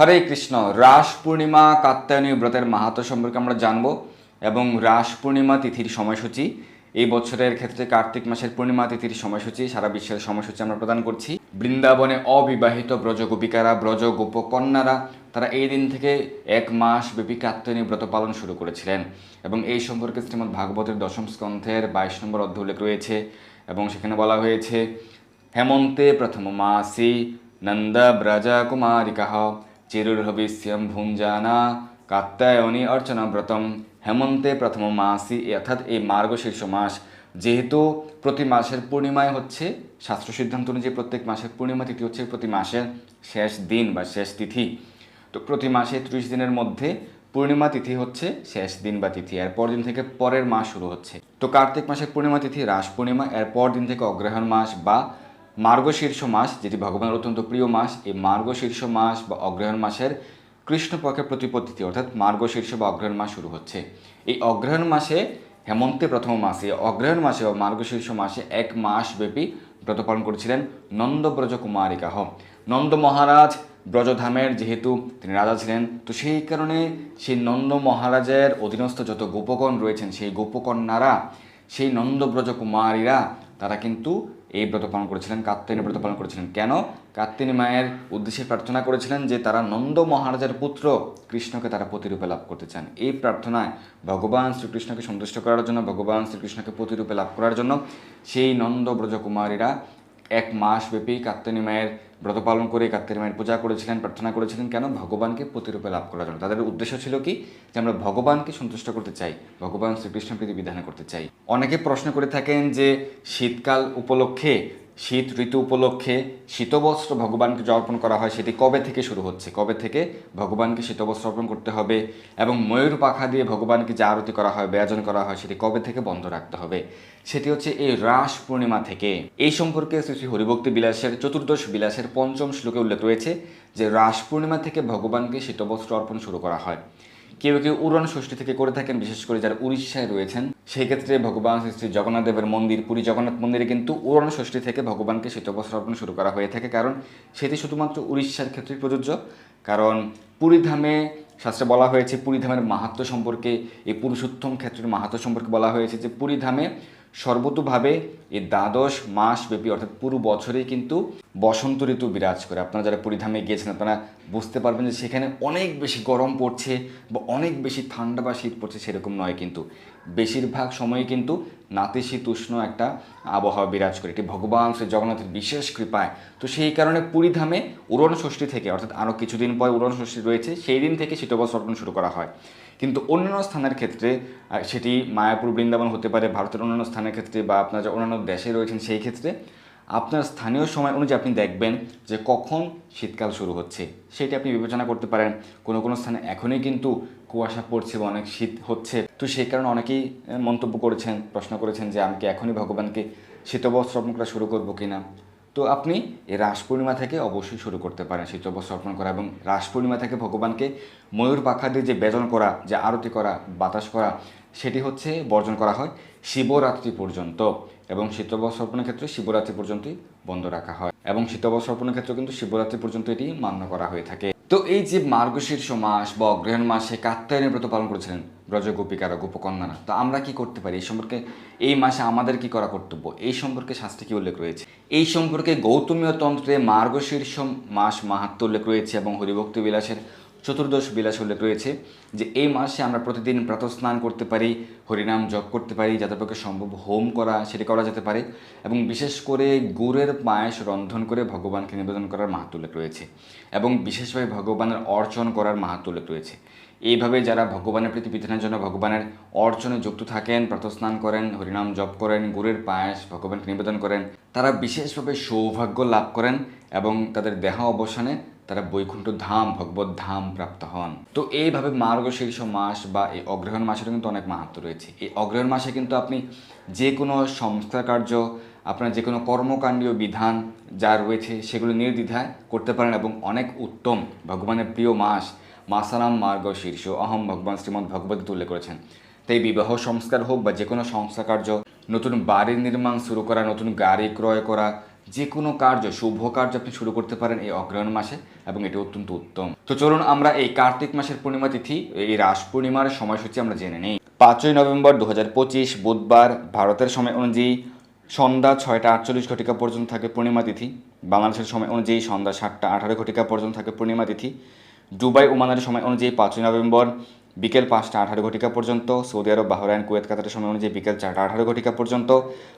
হরে কৃষ্ণ। রাস পূর্ণিমা কাত্যায়নী ব্রতের মাহাত্ম সম্পর্কে আমরা জানব এবং রাস পূর্ণিমা তিথির সময়সূচি। এই বছরের ক্ষেত্রে কার্তিক মাসের পূর্ণিমা তিথির সময়সূচি, সারা বিশ্বের সময়সূচি আমরা প্রদান করছি। বৃন্দাবনে অবিবাহিত ব্রজ গোপিকারা, ব্রজ গোপকন্যারা, তারা এই দিন থেকে এক মাস ব্যাপী কাত্যায়নী ব্রত পালন শুরু করেছিলেন এবং এই সম্পর্কে শ্রীমদ্ ভাগবতের দশম স্কন্ধের বাইশ নম্বর অধ্যায় উল্লেখ রয়েছে এবং সেখানে বলা হয়েছে, হেমন্তে প্রথম মাসি নন্দ ব্রজ কুমারিকাহ চিরুর্ভবিষ্যম ভুঞ্জানা কাত্যায়নী অর্চনা ব্রতম হেমন্তে প্রথম মাসি অর্থাৎ এই মার্গশীর্ষ মাস। যেহেতু প্রতি মাসের পূর্ণিমায় হচ্ছে, শাস্ত্র সিদ্ধান্ত অনুযায়ী প্রত্যেক মাসের পূর্ণিমা তিথি হচ্ছে প্রতি মাসের শেষ দিন বা শেষ তিথি। তো প্রতি মাসে ত্রিশ দিনের মধ্যে পূর্ণিমা তিথি হচ্ছে শেষ দিন বা তিথি। এর দিন থেকে পরের মাস শুরু হচ্ছে। তো কার্তিক মাসের পূর্ণিমা তিথি রাস পূর্ণিমা। এর পর দিন থেকে অগ্রহায়ণ মাস বা মার্গশীর্ষ মাস, যেটি ভগবানের অত্যন্ত প্রিয় মাস, এই মার্গশীর্ষ মাস বা অগ্রহায়ণ মাসের কৃষ্ণপক্ষের প্রতিপদ তিথি অর্থাৎ মার্গশীর্ষ বা অগ্রহায়ণ মাস শুরু হচ্ছে। এই অগ্রহায়ণ মাসে, হেমন্তে প্রথম মাসে অগ্রহায়ণ মাসে বা মার্গশীর্ষ মাসে এক মাস ব্যাপী ব্রত পালন করেছিলেন নন্দব্রজ কুমারিকাহ নন্দ মহারাজ ব্রজধামের যেহেতু তিনি রাজা ছিলেন, তো সেই কারণে সেই নন্দ মহারাজের অধীনস্থ যত গোপগণ রয়েছেন, সেই গোপকন্যারা সেই নন্দব্রজ কুমারীরা তারা কিন্তু এই ব্রত পালন করেছিলেন, কাত্যায়নী ব্রত পালন করেছিলেন। কেন? কাত্যায়নী মায়ের উদ্দেশ্যে প্রার্থনা করেছিলেন যে তারা নন্দ মহারাজের পুত্র কৃষ্ণকে তারা প্রতিরূপে লাভ করতে চান। এই প্রার্থনায় ভগবান শ্রীকৃষ্ণকে সন্তুষ্ট করার জন্য, ভগবান শ্রীকৃষ্ণকে প্রতিরূপে লাভ করার জন্য সেই নন্দ ব্রজকুমারীরা এক মাসব্যাপী কাত্যায়নী মায়ের ব্রত পালন করে কার্তের মায়ের পূজা করেছিলেন, প্রার্থনা করেছিলেন, কেন ভগবানকে প্রতিরূপে লাভ করার জন্য? তাদের উদ্দেশ্য ছিল কি? যে আমরা ভগবানকে সন্তুষ্ট করতে চাই, ভগবান শ্রীকৃষ্ণ প্রীতি বিধান করতে চাই। অনেকে প্রশ্ন করে থাকেন যে শীতকাল উপলক্ষে শীত ঋতু উপলক্ষে শীতবস্ত্র ভগবানকে যে অর্পণ করা হয়, সেটি কবে থেকে শুরু হচ্ছে? কবে থেকে ভগবানকে শীতবস্ত্র অর্পণ করতে হবে এবং ময়ূর পাখা দিয়ে ভগবানকে যে আরতি করা হয় ব্যজন করা হয়, সেটি কবে থেকে বন্ধ রাখতে হবে? সেটি হচ্ছে এই রাস পূর্ণিমা থেকে। এই সম্পর্কে শ্রী শ্রী হরিভক্তি বিলাসের, চতুর্দশ বিলাসের পঞ্চম শ্লোকে উল্লেখ রয়েছে যে রাস পূর্ণিমা থেকে ভগবানকে শীতবস্ত্র অর্পণ শুরু করা হয়। কেউ কেউ উড়ন ষষ্ঠী থেকে করে থাকেন, বিশেষ করে যারা উড়িষ্যায় রয়েছেন। সেই ক্ষেত্রে ভগবান শ্রী জগন্নাথ দেবের মন্দির, পুরী জগন্নাথ মন্দিরে কিন্তু উড়ন ষষ্ঠী থেকে ভগবানকে শীতবস্ত্র অর্পণ শুরু করা হয়ে থাকে। কারণ সেটি শুধুমাত্র উড়িষ্যার ক্ষেত্রে প্রযোজ্য। কারণ পুরীধামে শাস্ত্রে বলা হয়েছে পুরীধামের মাহাত্ম সম্পর্কে, এই পুরুষোত্তম ক্ষেত্রের মাহাত্ম সম্পর্কে বলা হয়েছে যে পুরীধামে সর্বতোভাবে এই দ্বাদশ মাস ব্যাপী অর্থাৎ পুরো বছরেই কিন্তু বসন্ত ঋতু বিরাজ করে। আপনারা যারা পুরীধামে গিয়েছেন, আপনারা বুঝতে পারবেন যে সেখানে অনেক বেশি গরম পড়ছে বা অনেক বেশি ঠান্ডা বা শীত পড়ছে সেরকম নয় কিন্তু। বেশিরভাগ সময় কিন্তু নাতিশীতোষ্ণ একটা আবহাওয়া বিরাজ করে। এটি ভগবান শ্রী জগন্নাথের বিশেষ কৃপায়। তো সেই কারণে পুরীধামে উড়ন ষষ্ঠী থেকে, অর্থাৎ আরও কিছুদিন পর উড়ন ষষ্ঠী রয়েছে, সেই দিন থেকে শীতবস্ত্র অর্পণ শুরু করা হয়। কিন্তু অন্যান্য স্থানের ক্ষেত্রে সেটি মায়াপুর বৃন্দাবন হতে পারে, ভারতের অন্যান্য স্থানের ক্ষেত্রে বা আপনার যে অন্যান্য দেশে রয়েছেন সেই ক্ষেত্রে, আপনার স্থানীয় সময় অনুযায়ী আপনি দেখবেন যে কখন শীতকাল শুরু হচ্ছে। সেটি আপনি বিবেচনা করতে পারেন। কোনো কোনো স্থানে এখনই কিন্তু কুয়াশা পড়ছে বা অনেক শীত হচ্ছে। তো সেই কারণে অনেকেই মন্তব্য করেছেন, প্রশ্ন করেছেন যে আমি কি এখনই ভগবানকে শীতবস্ত্র অর্পণ করা শুরু করব কিনা? তো আপনি এই রাস পূর্ণিমা থেকে অবশ্যই শুরু করতে পারেন শীতবস্ত্র অর্পণ করা এবং রাস পূর্ণিমা থেকে ভগবানকে ময়ূর পাখা দিয়ে যে বেজন করা, যে আরতি করা, বাতাস করা, সেটি হচ্ছে বর্জন করা হয় শিবরাত্রি পর্যন্ত এবং শীতবস্ত্র অর্পণের ক্ষেত্রে শিবরাত্রি পর্যন্তই বন্ধ রাখা হয় এবং শীতবস্ত্র অর্পণের ক্ষেত্রে কিন্তু শিবরাত্রি পর্যন্ত এটি মান্য করা হয়ে থাকে। তো এই যে মার্গশীর্ষ মাস বা অগ্রহায়ণ মাসে কাত্যায়নের ব্রত পালন করেছিলেন ব্রজ গোপিকারা গোপকন্যারা তো আমরা কি করতে পারি? এই সম্পর্কে এই মাসে আমাদের কি করা কর্তব্য? এই সম্পর্কে শাস্ত্রে কি উল্লেখ রয়েছে? এই সম্পর্কে গৌতমীয় তন্ত্রে মার্গশীর্ষ মাস মাহাত্ম উল্লেখ রয়েছে এবং হরিভক্তি বিলাসের চতুর্দশ বিলাস উল্লেখ রয়েছে যে এই মাসে আমরা প্রতিদিন প্রাতঃস্নান করতে পারি, হরিনাম জপ করতে পারি, যাদের পক্ষে সম্ভব হোম করা, সেটি করা যেতে পারে এবং বিশেষ করে গুড়ের পায়েস রন্ধন করে ভগবানকে নিবেদন করার মাহাত্ম উল্লেখ রয়েছে এবং বিশেষভাবে ভগবানের অর্চন করার মাহাত্ম উল্লেখ রয়েছে। এইভাবে যারা ভগবানের প্রতি বিধানের জন্য ভগবানের অর্চনে যুক্ত থাকেন, প্রাতঃস্নান করেন, হরিনাম জপ করেন, গুড়ের পায়েস ভগবানকে নিবেদন করেন, তারা বিশেষভাবে সৌভাগ্য লাভ করেন এবং তাদের দেহ অবসানে তারা বৈকুণ্ঠ ধাম, ভগবত ধাম প্রাপ্ত হন। তো এইভাবে মার্গশীর্ষ মাস বা এই অগ্রহণ মাসেরও কিন্তু অনেক মাহাত্ম রয়েছে। এই অগ্রহণ মাসে কিন্তু আপনি যে কোনো সংস্কার কার্য, আপনার যে কোনো কর্মকাণ্ডীয় বিধান যা রয়েছে সেগুলো নির্দ্বিধায় করতে পারেন এবং অনেক উত্তম, ভগবানের প্রিয় মাস মাসারাম মার্গ শীর্ষ অহম ভগবান শ্রীমদ ভগবত উল্লেখ করেছেন। তাই বিবাহ সংস্কার হোক বা যে কোনো সংস্কার কার্য, নতুন বাড়ি নির্মাণ শুরু করা, নতুন গাড়ি ক্রয় করা যে কোনো কার্য, শুভ কার্য আপনি শুরু করতে পারেন এই অগ্রহায়ণ মাসে এবং এটি অত্যন্ত উত্তম। তো চলুন আমরা এই কার্তিক মাসের পূর্ণিমা তিথি, এই রাস পূর্ণিমার সময়সূচি আমরা জেনে নিই। পাঁচই নভেম্বর দু হাজার পঁচিশ, বুধবার, ভারতের সময় অনুযায়ী সন্ধ্যা ছয়টা আটচল্লিশ ঘটিকা পর্যন্ত থাকে পূর্ণিমা তিথি। বাংলাদেশের সময় অনুযায়ী সন্ধ্যা সাতটা আঠারো ঘটিকা পর্যন্ত থাকে পূর্ণিমা তিথি। দুবাই ওমানের সময় অনুযায়ী পাঁচই নভেম্বর বিকেল পাঁচটা আঠারো ঘটিকা পর্যন্ত, সৌদি আরব, বাহরাইন, কুয়েত, কাতারের সময় অনুযায়ী বিকেল চারটা আঠারো ঘটিকা পর্যন্ত,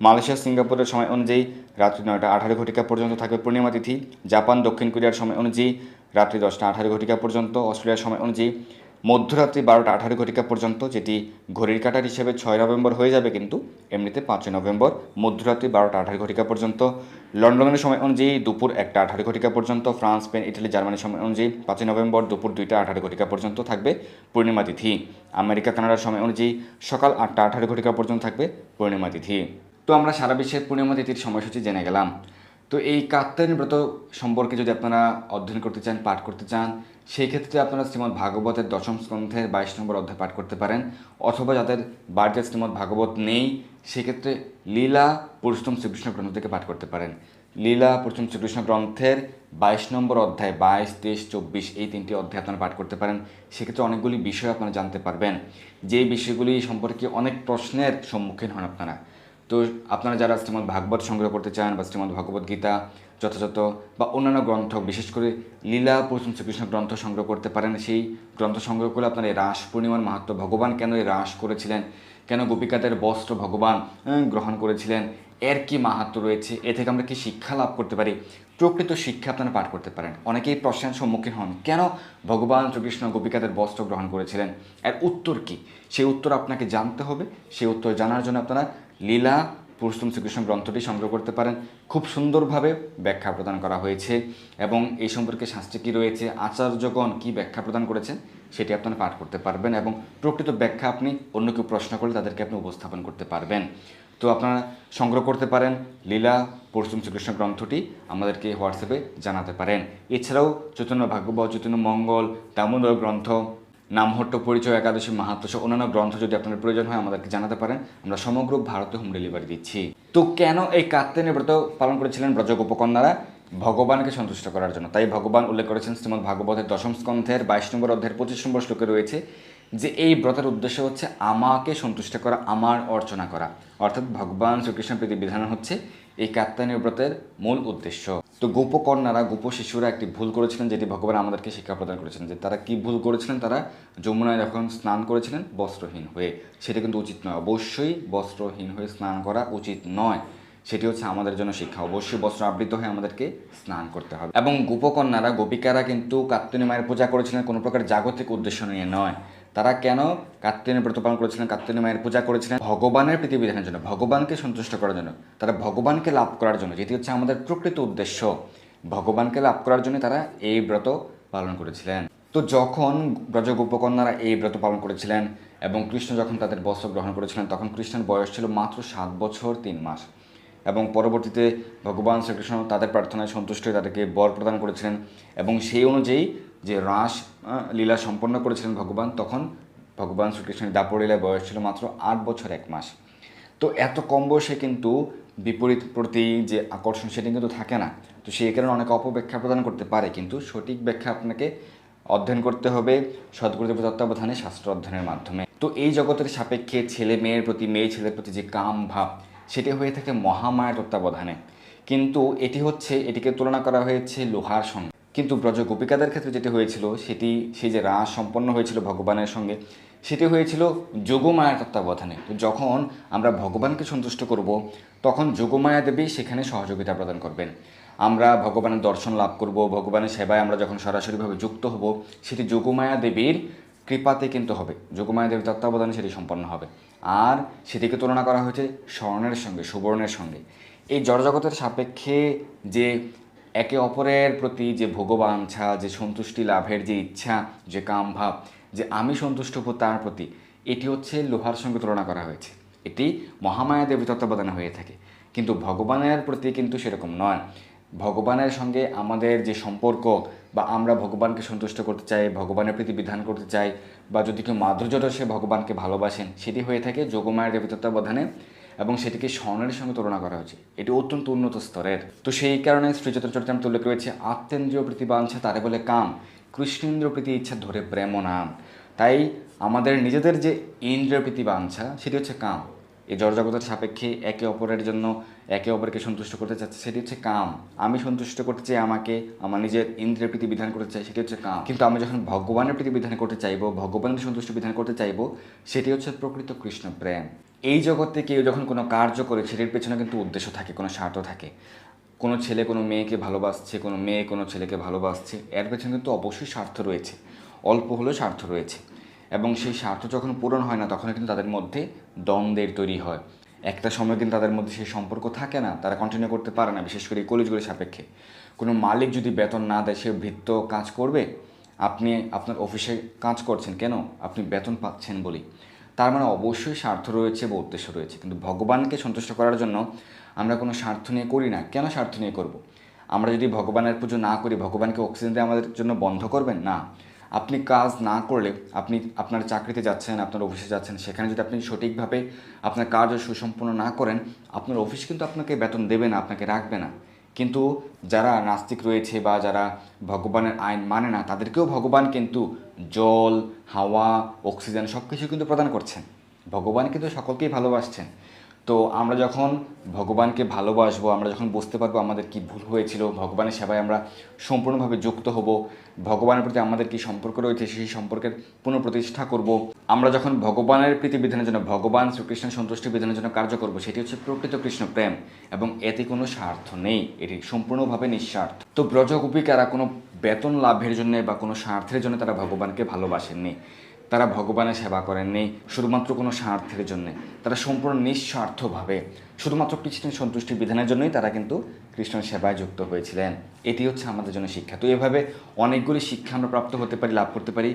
মালয়েশিয়া, সিঙ্গাপুরের সময় অনুযায়ী রাত্রি নয়টা আঠারো ঘটিকা পর্যন্ত থাকবে পূর্ণিমা তিথি, জাপান, দক্ষিণ কোরিয়ার সময় অনুযায়ী রাত্রি দশটা আঠারো ঘটিকা পর্যন্ত, অস্ট্রেলিয়ার সময় অনুযায়ী মধ্যরাত্রি বারোটা আঠারো ঘটিকা পর্যন্ত, যেটি ঘড়ির কাটার হিসেবে ছয় নভেম্বর হয়ে যাবে কিন্তু, এমনিতে পাঁচই নভেম্বর মধ্যরাত্রি বারোটা আঠারো ঘটিকা পর্যন্ত। লন্ডনের সময় অনুযায়ী দুপুর একটা আঠারো ঘটিকা পর্যন্ত, ফ্রান্স, স্পেন, ইটালি, জার্মানির সময় অনুযায়ী পাঁচই নভেম্বর দুপুর দুইটা আঠারো ঘটিকা পর্যন্ত থাকবে পূর্ণিমা তিথি। আমেরিকা, কানাডার সময় অনুযায়ী সকাল আটটা আঠারো ঘটিকা পর্যন্ত থাকবে পূর্ণিমা তিথি। তো আমরা সারা বিশ্বের পূর্ণিমা তিথির সময়সূচি জেনে গেলাম। তো এই কাত্যায়নী ব্রত সম্পর্কে যদি আপনারা অধ্যয়ন করতে চান, পাঠ করতে চান, সেই ক্ষেত্রে আপনারা শ্রীমদ্ ভাগবতের দশম স্কন্ধের বাইশ নম্বর অধ্যায় পাঠ করতে পারেন। অথবা যাদের বাড়িতে শ্রীমদ্ ভাগবত নেই সেক্ষেত্রে লীলা পুরুষোত্তম শ্রীকৃষ্ণ গ্রন্থ থেকে পাঠ করতে পারেন। লীলা পুরুষোত্তম শ্রীকৃষ্ণ গ্রন্থের বাইশ নম্বর অধ্যায়, বাইশ, তেইশ, চব্বিশ এই তিনটি অধ্যায় আপনারা পাঠ করতে পারেন। সেক্ষেত্রে অনেকগুলি বিষয় আপনারা জানতে পারবেন। যেই বিষয়গুলি সম্পর্কে অনেক প্রশ্নের সম্মুখীন হন আপনারা। তো আপনারা যারা শ্রীমদ্ ভাগবত সংগ্রহ করতে চান বা শ্রীমদ্ ভগবত গীতা যথাযথ বা অন্যান্য গ্রন্থ, বিশেষ করে লীলা পুরুষ শ্রীকৃষ্ণ গ্রন্থ সংগ্রহ করতে পারেন, সেই গ্রন্থ সংগ্রহ করে আপনার এই রাস পূর্ণিমার মাহাত্ম, ভগবান কেন এই রাস করেছিলেন? কেন গোপিকাদের বস্ত্র ভগবান গ্রহণ করেছিলেন? এর কি মাহাত্ম রয়েছে? এ থেকে আমরা কি শিক্ষা লাভ করতে পারি? প্রকৃত শিক্ষা আপনারা পাঠ করতে পারেন। অনেকেই প্রশ্নের সম্মুখীন হন, কেন ভগবান শ্রীকৃষ্ণ গোপিকাদের বস্ত্র গ্রহণ করেছিলেন? এর উত্তর কি? সেই উত্তর আপনাকে জানতে হবে। সেই উত্তর জানার জন্য আপনারা লীলা, পুরুষোত্তম শ্রীকৃষ্ণ গ্রন্থটি সংগ্রহ করতে পারেন। খুব সুন্দরভাবে ব্যাখ্যা প্রদান করা হয়েছে এবং এই সম্পর্কে শাস্ত্রে কী রয়েছে, আচার্যগণ কী ব্যাখ্যা প্রদান করেছেন, সেটি আপনারা পাঠ করতে পারবেন এবং প্রকৃত ব্যাখ্যা আপনি অন্য কেউ প্রশ্ন করলে তাদেরকে আপনি উপস্থাপন করতে পারবেন। তো আপনারা সংগ্রহ করতে পারেন লীলা পরশুম শ্রীকৃষ্ণ গ্রন্থটি আমাদেরকে হোয়াটসঅ্যাপে জানাতে পারেন। এছাড়াও চৈতন্য ভাগবত, চৈতন্য মঙ্গল, দামোদর গ্রন্থ, নামহট্ট পরিচয় একাদশী মাহাত্ম অন্যান্য গ্রন্থ যদি আপনার প্রয়োজন হয় আমাদেরকে জানাতে পারেন। আমরা সমগ্র ভারতে হোম ডেলিভারি দিচ্ছি। তো কেন এই কাত্যায়নী ব্রত পালন করেছিলেন ব্রজগোপকন্যারা? ভগবানকে সন্তুষ্ট করার জন্য। তাই ভগবান উল্লেখ করেছেন শ্রীমদ ভাগবতের দশম স্কন্ধের বাইশ নম্বর অধ্যায়ের পঁচিশ নম্বর শ্লোকে রয়েছে যে, এই ব্রতের উদ্দেশ্য হচ্ছে আমাকে সন্তুষ্ট করা, আমার অর্চনা করা। অর্থাৎ ভগবান শ্রীকৃষ্ণ প্রীতি বিধান হচ্ছে এই কাত্যায়নী ব্রতের মূল উদ্দেশ্য। তো গোপকন্যারা, গোপ শিশুরা একটি ভুল করেছিলেন যেটি ভগবান আমাদেরকে শিক্ষা প্রদান করেছিলেন, যে তারা কি ভুল করেছিলেন? তারা যমুনায় যখন স্নান করেছিলেন, বস্ত্রহীন হয়ে। সেটা কিন্তু উচিত নয়। অবশ্যই বস্ত্রহীন হয়ে স্নান করা উচিত নয়। সেটি হচ্ছে আমাদের জন্য শিক্ষা। অবশ্যই বস্ত্র আবৃত হয়ে আমাদেরকে স্নান করতে হবে। এবং গোপকন্যারা, গোপিকারা কিন্তু কাত্তিনী মায়ের পূজা করেছিলেন, কোনো প্রকার জাগতিক উদ্দেশ্য নিয়ে নয়। তারা কেন কাত্তিনী ব্রত পালন করেছিলেন কাত্তিনী মায়ের পূজা করেছিলেন? ভগবানের প্রীতিবিধানের জন্য, ভগবানকে সন্তুষ্ট করার জন্য, তারা ভগবানকে লাভ করার জন্য। যেটি হচ্ছে আমাদের প্রকৃত উদ্দেশ্য, ভগবানকে লাভ করার জন্য তারা এই ব্রত পালন করেছিলেন। তো যখন ব্রজ গোপকন্যারা এই ব্রত পালন করেছিলেন এবং কৃষ্ণ যখন তাদের বস্ত্র গ্রহণ করেছিলেন, তখন কৃষ্ণের বয়স ছিল মাত্র সাত বছর তিন মাস। এবং পরবর্তীতে ভগবান শ্রীকৃষ্ণ তাদের প্রার্থনায় সন্তুষ্ট হয়ে তাদেরকে বর প্রদান করেছিলেন এবং সেই অনুযায়ী যে রাস লীলা সম্পন্ন করেছিলেন ভগবান, তখন ভগবান শ্রীকৃষ্ণের দাপড়ীলায় বয়স ছিল মাত্র আট বছর এক মাস। তো এত কম বয়সে কিন্তু বিপরীত প্রতি যে আকর্ষণ সেটি কিন্তু থাকে না। তো সেই কারণে অনেক অপব্যাখ্যা প্রদান করতে পারে, কিন্তু সঠিক ব্যাখ্যা আপনাকে অধ্যয়ন করতে হবে সদ্গুরুদেব তত্ত্বাবধানে শাস্ত্র অধ্যয়নের মাধ্যমে। তো এই জগতের সাপেক্ষে ছেলে মেয়ের প্রতি মেয়ে ছেলের প্রতি যে কাম ভাব সেটি হয়ে থাকে মহামায়ের তত্ত্বাবধানে। কিন্তু এটি হচ্ছে, এটিকে তুলনা করা হয়েছে লোহার সঙ্গে। কিন্তু ব্রজ গোপিকাদের ক্ষেত্রে যেটি হয়েছিল, সেটি, সেই যে রাস সম্পন্ন হয়েছিল ভগবানের সঙ্গে, সেটি হয়েছিল যোগমায়ার তত্ত্বাবধানে। তো যখন আমরা ভগবানকে সন্তুষ্ট করব, তখন যোগমায়া দেবী সেখানে সহযোগিতা প্রদান করবেন। আমরা ভগবানের দর্শন লাভ করব, ভগবানের সেবায় আমরা যখন সরাসরিভাবে যুক্ত হব, সেটি যোগমায়া দেবীর কৃপাতে কিন্তু হবে। যোগমায়া দেবীর তত্ত্বাবধানে সেটি সম্পন্ন হবে। আর সেটিকে তুলনা করা হয়েছে স্বর্ণের সঙ্গে, সুবর্ণের সঙ্গে। এই জড়জগতের সাপেক্ষে যে একে অপরের প্রতি যে ভোগবাঞ্ছা যে সন্তুষ্টি লাভের যে ইচ্ছা, যে কাম ভাব, যে আমি সন্তুষ্ট হব তার প্রতি, এটি হচ্ছে লোহার সঙ্গে তুলনা করা হয়েছে। এটি মহামায়া দেবী তত্ত্বাবধানে হয়ে থাকে। কিন্তু ভগবানের প্রতি কিন্তু সেরকম নয়। ভগবানের সঙ্গে আমাদের যে সম্পর্ক বা আমরা ভগবানকে সন্তুষ্ট করতে চাই, ভগবানের প্রতি বিধান করতে চাই, বা যদি কেউ মাধুর্যটা সে ভগবানকে ভালোবাসেন, সেটি হয়ে থাকে যোগমায়ের দেবী এবং সেটিকে স্বর্ণের সঙ্গে তুলনা করা হয়েছে। এটি অত্যন্ত উন্নত স্তরের। তো সেই কারণে শ্রীচত্র চরিতামৃত উল্লেখ রয়েছে আত্মেন্দ্রীয় প্রীতি বাঞ্ছা তারে বলে কাম কৃষ্ণেন্দ্র প্রীতি ইচ্ছা ধরে প্রেম নাম। তাই আমাদের নিজেদের যে ইন্দ্রিয় প্রীতি বাঞ্ছা সেটি হচ্ছে কাম। এই জড়জগতের সাপেক্ষে একে অপরের জন্য একে অপরকে সন্তুষ্ট করতে চাচ্ছে, সেটি হচ্ছে কাম। আমি সন্তুষ্ট করতে চাই আমাকে, আমার নিজের ইন্দ্রিয়ের প্রীতি বিধান করতে চাই, সেটি হচ্ছে কাম। কিন্তু আমি যখন ভগবানের প্রীতি বিধান করতে চাইব, ভগবানের সন্তুষ্ট বিধান করতে চাইব, সেটি হচ্ছে প্রকৃত কৃষ্ণ প্রেম। এই জগতে কেউ যখন কোনো কার্য করে, সেটির পেছনে কিন্তু উদ্দেশ্য থাকে, কোনো স্বার্থ থাকে। কোনো ছেলে কোনো মেয়েকে ভালোবাসছে, কোনো মেয়ে কোনো ছেলেকে ভালোবাসছে, এর পেছনে কিন্তু অবশ্যই স্বার্থ রয়েছে। অল্প হলেও স্বার্থ রয়েছে। এবং সেই স্বার্থ যখন পূরণ হয় না তখন কিন্তু তাদের মধ্যে দ্বন্দ্বের তৈরি হয়। একটা সময় কিন্তু তাদের মধ্যে সেই সম্পর্ক থাকে না, তারা কন্টিনিউ করতে পারে না, বিশেষ করে কলেজগুলির সাপেক্ষে। কোনো মালিক যদি বেতন না দেয়, সে ভৃত্য কাজ করবে? আপনি, আপনার অফিসে কাজ করছেন কেন? আপনি বেতন পাচ্ছেন বলি তার মানে অবশ্যই স্বার্থ রয়েছে বা উদ্দেশ্য রয়েছে, কিন্তু ভগবানকে সন্তুষ্ট করার জন্য আমরা কোনো স্বার্থ নিয়ে করি না। কেন স্বার্থ নিয়ে করব। আমরা যদি ভগবানের পুজো না করি ভগবানকে অক্সিজেন দিয়ে আমাদের জন্য বন্ধ করবেন? না। আপনি কাজ না করলে আপনি আপনার চাকরিতে যাচ্ছেন, আপনার অফিসে যাচ্ছেন, সেখানে যদি আপনি সঠিকভাবে আপনার কাজ সুসম্পন্ন না করেন, আপনার অফিস কিন্তু আপনাকে বেতন দেবে না, আপনাকে রাখবে না। কিন্তু যারা নাস্তিক রয়েছে বা যারা ভগবানের আইন মানে না, তাদেরকেও ভগবান কিন্তু জল, হাওয়া, অক্সিজেন সব কিছু কিন্তু প্রদান করছেন। ভগবান কিন্তু সকলকেই ভালোবাসছেন। তো আমরা যখন ভগবানকে ভালোবাসবো, আমরা যখন বুঝতে পারব আমাদের কি ভুল হয়েছিল, ভগবানের সেবায় আমরা সম্পূর্ণভাবে যুক্ত হব, ভগবানের প্রতি আমাদের কি সম্পর্ক রয়েছে সেই সম্পর্কের পুনঃপ্রতিষ্ঠা করব, আমরা যখন ভগবানের প্রীতি বিধানের জন্য, ভগবান শ্রীকৃষ্ণের সন্তুষ্টি বিধানের জন্য কার্য করব, সেটি হচ্ছে প্রকৃত কৃষ্ণ প্রেম এবং এতে কোনো স্বার্থ নেই, এটি সম্পূর্ণভাবে নিঃস্বার্থ। তো ব্রজগোপিকারা কোনো বেতন লাভের জন্য বা কোনো স্বার্থের জন্য তারা ভগবানকে ভালোবাসেননি। তারা ভগবানের সেবা করেননি, শুধুমাত্র কোনো স্বার্থের জন্যে। তারা সম্পূর্ণ নিঃস্বার্থভাবে, শুধুমাত্র কৃষ্ণের সন্তুষ্টির বিধানের জন্যই তারা কিন্তু কৃষ্ণের সেবায় যুক্ত হয়েছিলেন। এটি হচ্ছে আমাদের জন্য শিক্ষা। তো এভাবে অনেকগুলি শিক্ষা আমরা প্রাপ্ত হতে পারি, লাভ করতে পারি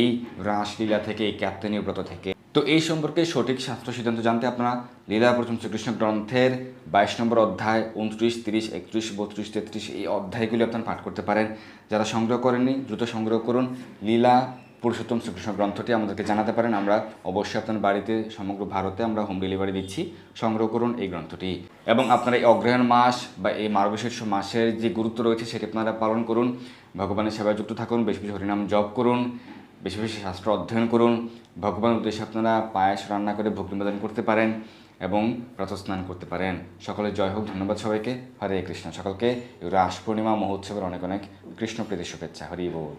এই রাসলীলা থেকে, এই ক্যাপ্তেনীয় ব্রত থেকে। তো এই সম্পর্কে সঠিক শাস্ত্র সিদ্ধান্ত জানতে আপনারা লীলা প্রথম শ্রীকৃষ্ণ গ্রন্থের বাইশ নম্বর অধ্যায় উনত্রিশ তিরিশ, একত্রিশ, বত্রিশ, তেত্রিশ এই অধ্যায়গুলি আপনারা পাঠ করতে পারেন। যারা সংগ্রহ করেননি, দ্রুত সংগ্রহ করুন। লীলা পুরুষোত্তম শ্রীকৃষ্ণ গ্রন্থটি আমাদেরকে জানাতে পারেন। আমরা অবশ্যই আপনার বাড়িতে, সমগ্র ভারতে আমরা হোম ডেলিভারি দিচ্ছি। সংগ্রহ করুন এই গ্রন্থটি। এবং আপনারা এই অগ্রহায়ণ মাস বা এই মার্গশীর্ষ মাসের যে গুরুত্ব রয়েছে, সেটি আপনারা পালন করুন। ভগবানের সেবায় যুক্ত থাকুন, বেশি বেশি হরিনাম জপ করুন, বেশি বেশি শাস্ত্র অধ্যয়ন করুন। ভগবানের উদ্দেশ্যে আপনারা পায়েস রান্না করে ভোগ নিবেদন করতে পারেন এবং প্রাতস্নান করতে পারেন। সকলে জয় হোক, ধন্যবাদ সবাইকে। হরে কৃষ্ণ। সকলকে রাস পূর্ণিমা মহোৎসবের অনেক অনেক কৃষ্ণ প্রীতি শুভেচ্ছা। হরি বল।